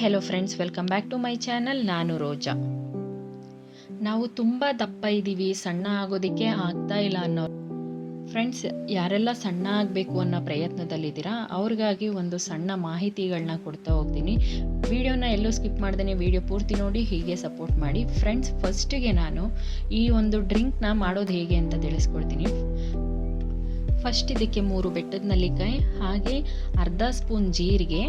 Hello friends welcome back to my channel ನಾನು ರೋಜಾ. ನಾವು ತುಂಬ ದಪ್ಪ ಇದ್ದೀವಿ ಸಣ್ಣ ಆಗೋದಕ್ಕೆ ಆಗ್ತಾ ಇಲ್ಲ ಅನ್ನೋ ಫ್ರೆಂಡ್ಸ್ ಯಾರೆಲ್ಲ ಸಣ್ಣ ಆಗಬೇಕು ಅನ್ನೋ ಪ್ರಯತ್ನದಲ್ಲಿದ್ದೀರಾ, ಅವ್ರಿಗಾಗಿ ಒಂದು ಸಣ್ಣ ಮಾಹಿತಿಗಳನ್ನ ಕೊಡ್ತಾ ಹೋಗ್ತೀನಿ. ವಿಡಿಯೋನ ಎಲ್ಲೂ ಸ್ಕಿಪ್ ಮಾಡ್ದೇ ವಿಡಿಯೋ ಪೂರ್ತಿ ನೋಡಿ, ಹೀಗೆ ಸಪೋರ್ಟ್ ಮಾಡಿ. ಫ್ರೆಂಡ್ಸ್ ಫಸ್ಟಿಗೆ ನಾನು ಈ ಒಂದು ಡ್ರಿಂಕ್ನ ಮಾಡೋದು ಹೇಗೆ ಅಂತ ತಿಳಿಸ್ಕೊಡ್ತೀನಿ. ಫಸ್ಟ್ ಇದಕ್ಕೆ ಮೂರು ಬೆಟ್ಟದ ನಲ್ಲಿಕಾಯಿ, ಹಾಗೆ ಅರ್ಧ ಸ್ಪೂನ್ ಜೀರಿಗೆ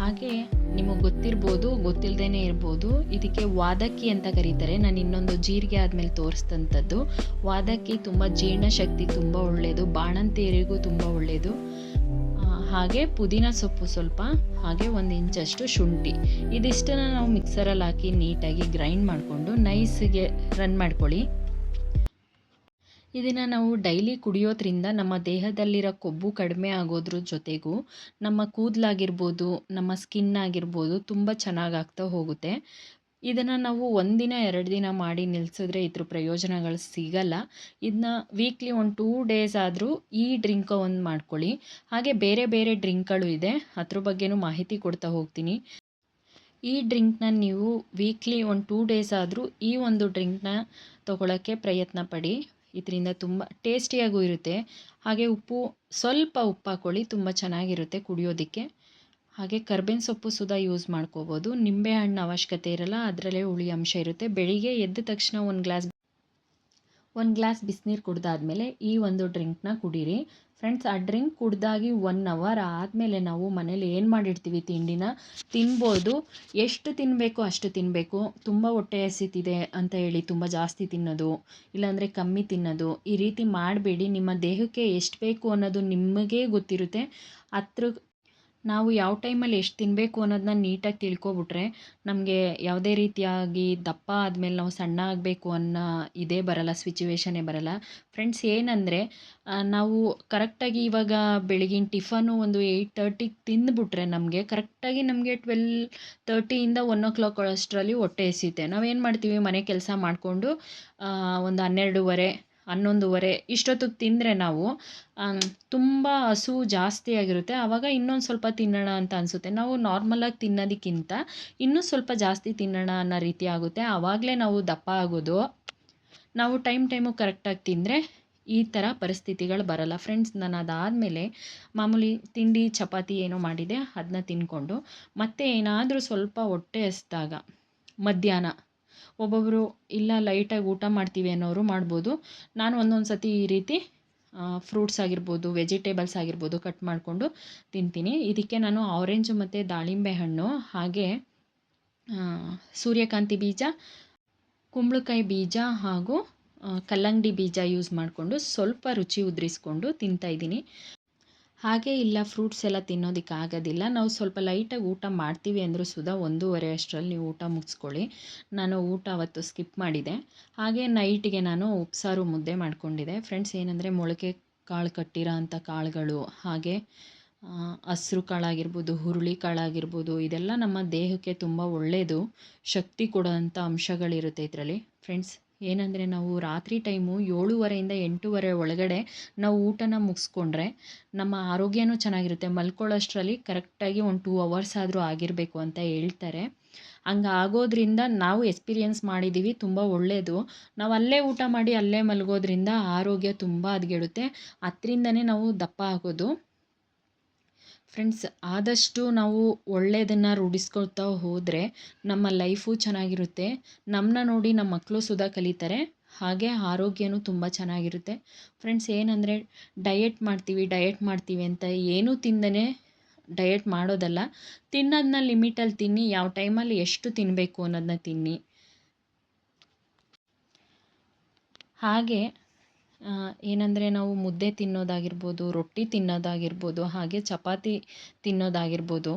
ಹಾಗೆ ನಿಮಗೆ ಗೊತ್ತಿರ್ಬೋದು ಗೊತ್ತಿಲ್ಲದೇ ಇರ್ಬೋದು. ಇದಕ್ಕೆ ವಾದಕ್ಕಿ ಅಂತ ಕರೀತಾರೆ. ನಾನು ಇನ್ನೊಂದು ಜೀರಿಗೆ ಆದಮೇಲೆ ತೋರಿಸ್ತಂಥದ್ದು ವಾದಕ್ಕಿ ತುಂಬ ಜೀರ್ಣಶಕ್ತಿ ತುಂಬ ಒಳ್ಳೆಯದು ಬಾಣಂತಿಯರಿಗೂ ತುಂಬ ಒಳ್ಳೆಯದು ಹಾಗೆ ಪುದೀನ ಸೊಪ್ಪು ಸ್ವಲ್ಪ, ಹಾಗೆ ಒಂದು ಇಂಚಷ್ಟು ಶುಂಠಿ. ಇದಿಷ್ಟನ್ನು ನಾವು ಮಿಕ್ಸರಲ್ಲಿ ಹಾಕಿ ನೀಟಾಗಿ ಗ್ರೈಂಡ್ ಮಾಡಿಕೊಂಡು ನೈಸ್ಗೆ ರನ್ ಮಾಡ್ಕೊಳ್ಳಿ. ಇದನ್ನು ನಾವು ಡೈಲಿ ಕುಡಿಯೋದ್ರಿಂದ ನಮ್ಮ ದೇಹದಲ್ಲಿರೋ ಕೊಬ್ಬು ಕಡಿಮೆ ಆಗೋದ್ರ ಜೊತೆಗೂ ನಮ್ಮ ಕೂದಲಾಗಿರ್ಬೋದು, ನಮ್ಮ ಸ್ಕಿನ್ ಆಗಿರ್ಬೋದು ತುಂಬ ಚೆನ್ನಾಗಾಗ್ತಾ ಹೋಗುತ್ತೆ. ಇದನ್ನು ನಾವು ಒಂದಿನ ಎರಡು ದಿನ ಮಾಡಿ ನಿಲ್ಲಿಸಿದ್ರೆ ಇದ್ರ ಪ್ರಯೋಜನಗಳು ಸಿಗಲ್ಲ. ಇದನ್ನ ವೀಕ್ಲಿ ಒಂದು ಟೂ ಡೇಸ್ ಆದರೂ ಈ ಡ್ರಿಂಕ ಒಂದು ಮಾಡ್ಕೊಳ್ಳಿ. ಹಾಗೆ ಬೇರೆ ಬೇರೆ ಡ್ರಿಂಕ್ಗಳು ಇದೆ, ಅದ್ರ ಬಗ್ಗೆನೂ ಮಾಹಿತಿ ಕೊಡ್ತಾ ಹೋಗ್ತೀನಿ. ಈ ಡ್ರಿಂಕ್ನ ನೀವು ವೀಕ್ಲಿ ಒಂದು ಟೂ ಡೇಸ್ ಆದರೂ ಈ ಒಂದು ಡ್ರಿಂಕ್ನ ತೊಗೊಳಕ್ಕೆ ಪ್ರಯತ್ನ ಪಡಿ. ಇದರಿಂದ ತುಂಬ ಟೇಸ್ಟಿಯಾಗೂ ಇರುತ್ತೆ. ಹಾಗೆ ಉಪ್ಪು, ಸ್ವಲ್ಪ ಉಪ್ಪು ಹಾಕ್ಕೊಳ್ಳಿ ತುಂಬ ಚೆನ್ನಾಗಿರುತ್ತೆ ಕುಡಿಯೋದಕ್ಕೆ. ಹಾಗೆ ಕರ್ಬೇವಿನ ಸೊಪ್ಪು ಸುಧಾ ಯೂಸ್ ಮಾಡ್ಕೋಬೋದು. ನಿಂಬೆ ನಿಂಬೆಹಣ್ಣು ಅವಶ್ಯಕತೆ ಇರಲ್ಲ, ಅದರಲ್ಲೇ ಹುಳಿ ಅಂಶ ಇರುತ್ತೆ. ಬೆಳಿಗ್ಗೆ ಎದ್ದ ತಕ್ಷಣ ಒಂದು ಗ್ಲಾಸ್ ಒಂದು ಗ್ಲಾಸ್ ಬಿಸಿನೀರು ಕುಡ್ದಾದ್ಮೇಲೆ ಈ ಒಂದು ಡ್ರಿಂಕ್ನ ಕುಡೀರಿ. ಫ್ರೆಂಡ್ಸ್, ಆ ಡ್ರಿಂಕ್ ಕುಡ್ದಾಗಿ ಒನ್ ಅವರ್ ಆದಮೇಲೆ ನಾವು ಮನೇಲಿ ಏನು ಮಾಡಿರ್ತೀವಿ ತಿಂಡಿನ? ತಿನ್ಬೋದು. ಎಷ್ಟು ತಿನ್ನಬೇಕು ಅಷ್ಟು ತಿನ್ನಬೇಕು ತುಂಬ ಹೊಟ್ಟೆ ಹಸಿತಿದೆ ಅಂತ ಹೇಳಿ ತುಂಬ ಜಾಸ್ತಿ ತಿನ್ನೋದು, ಇಲ್ಲಾಂದರೆ ಕಮ್ಮಿ ತಿನ್ನೋದು, ಈ ರೀತಿ ಮಾಡಬೇಡಿ. ನಿಮ್ಮ ದೇಹಕ್ಕೆ ಎಷ್ಟು ಬೇಕು ಅನ್ನೋದು ನಿಮಗೇ ಗೊತ್ತಿರುತ್ತೆ. ಅದ್ರ ನಾವು ಯಾವ ಟೈಮಲ್ಲಿ ಎಷ್ಟು ತಿನ್ನಬೇಕು ಅನ್ನೋದನ್ನ ನೀಟಾಗಿ ತಿಳ್ಕೊಬಿಟ್ರೆ ನಮಗೆ ಯಾವುದೇ ರೀತಿಯಾಗಿ ದಪ್ಪ ಆದಮೇಲೆ ನಾವು ಸಣ್ಣ ಆಗಬೇಕು ಅನ್ನೋ ಇದೇ ಬರಲ್ಲ, ಸಿಚುವೇಶನೇ ಬರಲ್ಲ. ಫ್ರೆಂಡ್ಸ್, ಏನಂದರೆ ನಾವು ಕರೆಕ್ಟಾಗಿ ಇವಾಗ ಬೆಳಗಿನ ಟಿಫನು ಒಂದು ಏಯ್ಟ್ ತರ್ಟಿಗೆ ತಿಂದುಬಿಟ್ರೆ ನಮಗೆ ಕರೆಕ್ಟಾಗಿ ನಮಗೆ ಟ್ವೆಲ್ ತರ್ಟಿಯಿಂದ ಒನ್ ಓ ಕ್ಲಾಕ್ ಅಷ್ಟರಲ್ಲಿ ಹೊಟ್ಟೆ ನಾವು ನಾವೇನು ಮಾಡ್ತೀವಿ, ಮನೆ ಕೆಲಸ ಮಾಡಿಕೊಂಡು ಒಂದು ಹನ್ನೆರಡೂವರೆ ಹನ್ನೊಂದುವರೆ ಇಷ್ಟೊತ್ತಿಗೆ ತಿಂದರೆ ನಾವು ತುಂಬ ಹಸು ಜಾಸ್ತಿ ಆಗಿರುತ್ತೆ. ಆವಾಗ ಇನ್ನೊಂದು ಸ್ವಲ್ಪ ತಿನ್ನೋಣ ಅಂತ ಅನಿಸುತ್ತೆ. ನಾವು ನಾರ್ಮಲಾಗಿ ತಿನ್ನೋದಕ್ಕಿಂತ ಇನ್ನೂ ಸ್ವಲ್ಪ ಜಾಸ್ತಿ ತಿನ್ನೋಣ ಅನ್ನೋ ರೀತಿ ಆಗುತ್ತೆ. ಆವಾಗಲೇ ನಾವು ದಪ್ಪ ಆಗೋದು. ನಾವು ಟೈಮ್ ಟೈಮು ಕರೆಕ್ಟಾಗಿ ತಿಂದರೆ ಈ ಥರ ಪರಿಸ್ಥಿತಿಗಳು ಬರಲ್ಲ. ಫ್ರೆಂಡ್ಸ್ ನಾನು ಅದಾದಮೇಲೆ ಮಾಮೂಲಿ ತಿಂಡಿ, ಚಪಾತಿ ಏನೋ ಮಾಡಿದೆ ಅದನ್ನ ತಿಂದ್ಕೊಂಡು ಮತ್ತೆ ಏನಾದರೂ ಸ್ವಲ್ಪ ಹೊಟ್ಟೆ ಹಸ್ದಾಗ ಮಧ್ಯಾಹ್ನ ಒಬ್ಬೊಬ್ಬರು ಇಲ್ಲ ಲೈಟಾಗಿ ಊಟ ಮಾಡ್ತೀವಿ ಅನ್ನೋರು ಮಾಡ್ಬೋದು. ನಾನು ಒಂದೊಂದು ಸತಿ ಈ ರೀತಿ ಫ್ರೂಟ್ಸ್ ಆಗಿರ್ಬೋದು ವೆಜಿಟೇಬಲ್ಸ್ ಆಗಿರ್ಬೋದು ಕಟ್ ಮಾಡಿಕೊಂಡು ತಿಂತೀನಿ. ಇದಕ್ಕೆ ನಾನು ಆರೆಂಜು ಮತ್ತು ದಾಳಿಂಬೆ ಹಣ್ಣು, ಹಾಗೆ ಸೂರ್ಯಕಾಂತಿ ಬೀಜ, ಕುಂಬಳಕಾಯಿ ಬೀಜ ಹಾಗೂ ಕಲ್ಲಂಗಡಿ ಬೀಜ ಯೂಸ್ ಮಾಡಿಕೊಂಡು ಸ್ವಲ್ಪ ರುಚಿ ಉದುರಿಸ್ಕೊಂಡು ತಿಂತಾಯಿದ್ದೀನಿ ಹಾಗೆ ಇಲ್ಲ ಫ್ರೂಟ್ಸ್ ಎಲ್ಲ ತಿನ್ನೋದಕ್ಕೆ ಆಗೋದಿಲ್ಲ. ನಾವು ಸ್ವಲ್ಪ ಲೈಟಾಗಿ ಊಟ ಮಾಡ್ತೀವಿ ಅಂದರೂ ಸುಧಾ ಒಂದೂವರೆ ಅಷ್ಟರಲ್ಲಿ ನೀವು ಊಟ ಮುಗಿಸ್ಕೊಳ್ಳಿ. ನಾನು ಊಟ ಅವತ್ತು ಸ್ಕಿಪ್ ಮಾಡಿದೆ. ಹಾಗೆ ನೈಟಿಗೆ ನಾನು ಉಪ್ಸಾರು ಮುದ್ದೆ ಮಾಡ್ಕೊಂಡಿದೆ. ಫ್ರೆಂಡ್ಸ್ ಏನಂದರೆ ಮೊಳಕೆ ಕಾಳು ಕಟ್ಟಿರೋ ಅಂಥ ಕಾಳುಗಳು, ಹಾಗೆ ಹಸಿರು ಕಾಳಾಗಿರ್ಬೋದು, ಹುರುಳಿ ಕಾಳಾಗಿರ್ಬೋದು, ಇದೆಲ್ಲ ನಮ್ಮ ದೇಹಕ್ಕೆ ತುಂಬ ಒಳ್ಳೆಯದು ಶಕ್ತಿ ಕೊಡೋವಂಥ ಅಂಶಗಳಿರುತ್ತೆ ಇದರಲ್ಲಿ. ಫ್ರೆಂಡ್ಸ್ ಏನಂದರೆ ನಾವು ರಾತ್ರಿ ಟೈಮು ಏಳುವರೆಯಿಂದ ಎಂಟೂವರೆ ಒಳಗಡೆ ನಾವು ಊಟನ ಮುಗಿಸ್ಕೊಂಡ್ರೆ ನಮ್ಮ ಆರೋಗ್ಯನೂ ಚೆನ್ನಾಗಿರುತ್ತೆ. ಮಲ್ಕೊಳ್ಳೋಷ್ಟರಲ್ಲಿ ಕರೆಕ್ಟಾಗಿ ಒಂದು ಟೂ ಅವರ್ಸ್ ಆದರೂ ಆಗಿರಬೇಕು ಅಂತ ಹೇಳ್ತಾರೆ. ಹಂಗೆ ಆಗೋದ್ರಿಂದ ನಾವು ಎಕ್ಸ್ಪೀರಿಯನ್ಸ್ ಮಾಡಿದ್ದೀವಿ ತುಂಬ ಒಳ್ಳೆಯದು ನಾವು ಅಲ್ಲೇ ಊಟ ಮಾಡಿ ಅಲ್ಲೇ ಮಲಗೋದ್ರಿಂದ ಆರೋಗ್ಯ ತುಂಬ ಹದಗೆಡುತ್ತೆ. ಅದರಿಂದನೇ ನಾವು ದಪ್ಪ ಆಗೋದು. ಫ್ರೆಂಡ್ಸ್ ಆದಷ್ಟು ನಾವು ಒಳ್ಳೆಯದನ್ನು ರೂಢಿಸ್ಕೊಳ್ತಾ ಹೋದರೆ ನಮ್ಮ ಲೈಫು ಚೆನ್ನಾಗಿರುತ್ತೆ. ನಮ್ಮನ್ನ ನೋಡಿ ನಮ್ಮ ಮಕ್ಕಳು ಸುದಾ ಕಲಿತಾರೆ. ಹಾಗೆ ಆರೋಗ್ಯನೂ ತುಂಬ ಚೆನ್ನಾಗಿರುತ್ತೆ. ಫ್ರೆಂಡ್ಸ್ ಏನಂದರೆ ಡಯೆಟ್ ಮಾಡ್ತೀವಿ ಡಯೆಟ್ ಮಾಡ್ತೀವಿ ಅಂತ ಏನೂ ತಿಂದನೇ ಡಯೆಟ್ ಮಾಡೋದಲ್ಲ. ತಿನ್ನೋದನ್ನ ಲಿಮಿಟಲ್ಲಿ ತಿನ್ನಿ, ಯಾವ ಟೈಮಲ್ಲಿ ಎಷ್ಟು ತಿನ್ನಬೇಕು ಅನ್ನೋದನ್ನ ತಿನ್ನಿ. ಹಾಗೆ ಏನಂದರೆ ನಾವು ಮುದ್ದೆ ತಿನ್ನೋದಾಗಿರ್ಬೋದು, ರೊಟ್ಟಿ ತಿನ್ನೋದಾಗಿರ್ಬೋದು, ಹಾಗೆ ಚಪಾತಿ ತಿನ್ನೋದಾಗಿರ್ಬೋದು.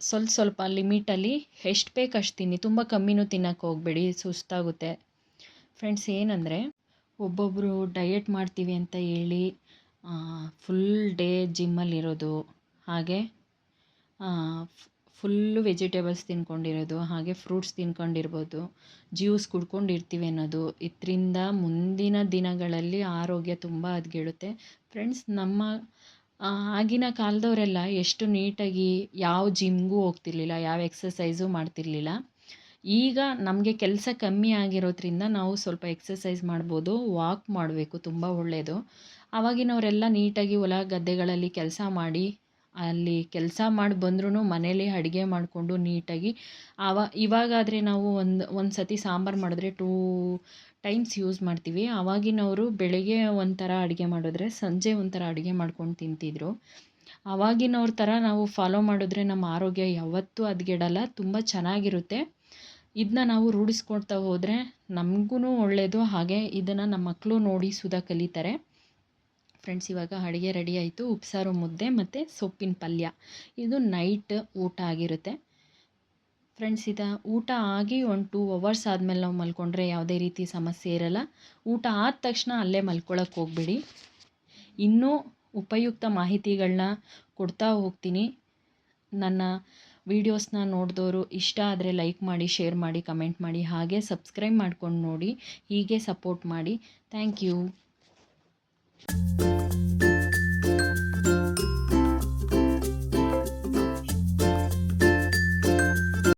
ಸ್ವಲ್ಪ ಸ್ವಲ್ಪ ಲಿಮಿಟಲ್ಲಿ ಎಷ್ಟು ಬೇಕು ಅಷ್ಟು ತಿನ್ನಿ. ತುಂಬ ಕಮ್ಮಿನೂ ತಿನ್ನೋಕ್ಕೆ ಹೋಗಬೇಡಿ, ಸುಸ್ತಾಗುತ್ತೆ. ಫ್ರೆಂಡ್ಸ್ ಏನಂದರೆ ಒಬ್ಬೊಬ್ಬರು ಡಯೆಟ್ ಮಾಡ್ತೀವಿ ಅಂತ ಹೇಳಿ ಫುಲ್ ಡೇ ಜಿಮ್ಮಲ್ಲಿರೋದು ಹಾಗೆ ಫುಲ್ಲು ವೆಜಿಟೇಬಲ್ಸ್ ತಿನ್ಕೊಂಡಿರೋದು, ಹಾಗೆ ಫ್ರೂಟ್ಸ್ ತಿನ್ಕೊಂಡಿರ್ಬೋದು, ಜ್ಯೂಸ್ ಕುಡ್ಕೊಂಡಿರ್ತೀವಿ ಅನ್ನೋದು. ಇದರಿಂದ ಮುಂದಿನ ದಿನಗಳಲ್ಲಿ ಆರೋಗ್ಯ ತುಂಬ ಹದಗೆಡುತ್ತೆ. ಫ್ರೆಂಡ್ಸ್, ನಮ್ಮ ಆಗಿನ ಕಾಲದವರೆಲ್ಲ ಎಷ್ಟು ನೀಟಾಗಿ ಯಾವ ಜಿಮ್ಗೂ ಹೋಗ್ತಿರ್ಲಿಲ್ಲ, ಯಾವ ಎಕ್ಸಸೈಸು ಮಾಡ್ತಿರ್ಲಿಲ್ಲ. ಈಗ ನಮಗೆ ಕೆಲಸ ಕಮ್ಮಿ ಆಗಿರೋದ್ರಿಂದ ನಾವು ಸ್ವಲ್ಪ ಎಕ್ಸಸೈಸ್ ಮಾಡ್ಬೋದು, ವಾಕ್ ಮಾಡಬೇಕು, ತುಂಬ ಒಳ್ಳೆಯದು ಆವಾಗಿನವರೆಲ್ಲ ನೀಟಾಗಿ ಹೊಲ ಗದ್ದೆಗಳಲ್ಲಿ ಕೆಲಸ ಮಾಡಿ ಅಲ್ಲಿ ಕೆಲಸ ಮಾಡಿ ಬಂದ್ರೂ ಮನೇಲಿ ಅಡುಗೆ ಮಾಡಿಕೊಂಡು ನೀಟಾಗಿ ಆವ, ಇವಾಗಾದರೆ ನಾವು ಒಂದು ಒಂದು ಸತಿ ಸಾಂಬಾರು ಮಾಡಿದ್ರೆ ಟೂ ಟೈಮ್ಸ್ ಯೂಸ್ ಮಾಡ್ತೀವಿ. ಆವಾಗಿನವರು ಬೆಳಗ್ಗೆ ಒಂಥರ ಅಡುಗೆ ಮಾಡಿದ್ರೆ ಸಂಜೆ ಒಂಥರ ಅಡುಗೆ ಮಾಡ್ಕೊಂಡು ತಿಂತಿದ್ರು. ಆವಾಗಿನವ್ರ ಥರ ನಾವು ಫಾಲೋ ಮಾಡಿದ್ರೆ ನಮ್ಮ ಆರೋಗ್ಯ ಯಾವತ್ತೂ ಹದ್ಗೆಡಲ್ಲ ತುಂಬ ಚೆನ್ನಾಗಿರುತ್ತೆ. ಇದನ್ನ ನಾವು ರೂಢಿಸ್ಕೊಳ್ತಾ ಹೋದರೆ ನಮಗೂ ಒಳ್ಳೆಯದು ಹಾಗೆ ಇದನ್ನು ನಮ್ಮ ಮಕ್ಕಳು ನೋಡಿ ಸುದಾ ಕಲಿತಾರೆ. ಫ್ರೆಂಡ್ಸ್, ಇವಾಗ ಅಡುಗೆ ರೆಡಿ ಆಯಿತು. ಉಪ್ಸಾರು ಮುದ್ದೆ ಮತ್ತು ಸೊಪ್ಪಿನ ಪಲ್ಯ. ಇದು ನೈಟ್ ಊಟ ಆಗಿರುತ್ತೆ. ಫ್ರೆಂಡ್ಸ್, ಇದು ಊಟ ಆಗಿ ಒಂದು ಟೂ ಅವರ್ಸ್ ಆದಮೇಲೆ ನಾವು ಮಲ್ಕೊಂಡ್ರೆ ಯಾವುದೇ ರೀತಿ ಸಮಸ್ಯೆ ಇರಲ್ಲ. ಊಟ ಆದ ತಕ್ಷಣ ಅಲ್ಲೇ ಮಲ್ಕೊಳ್ಳೋಕೆ ಹೋಗ್ಬೇಡಿ. ಇನ್ನೂ ಉಪಯುಕ್ತ ಮಾಹಿತಿಗಳನ್ನ ಕೊಡ್ತಾ ಹೋಗ್ತೀನಿ. ನನ್ನ ವೀಡಿಯೋಸ್ನ ನೋಡಿದವರು ಇಷ್ಟ ಆದರೆ ಲೈಕ್ ಮಾಡಿ ಶೇರ್ ಮಾಡಿ ಕಮೆಂಟ್ ಮಾಡಿ, ಹಾಗೆ ಸಬ್ಸ್ಕ್ರೈಬ್ ಮಾಡ್ಕೊಂಡು ನೋಡಿ, ಹೀಗೆ ಸಪೋರ್ಟ್ ಮಾಡಿ. Thank you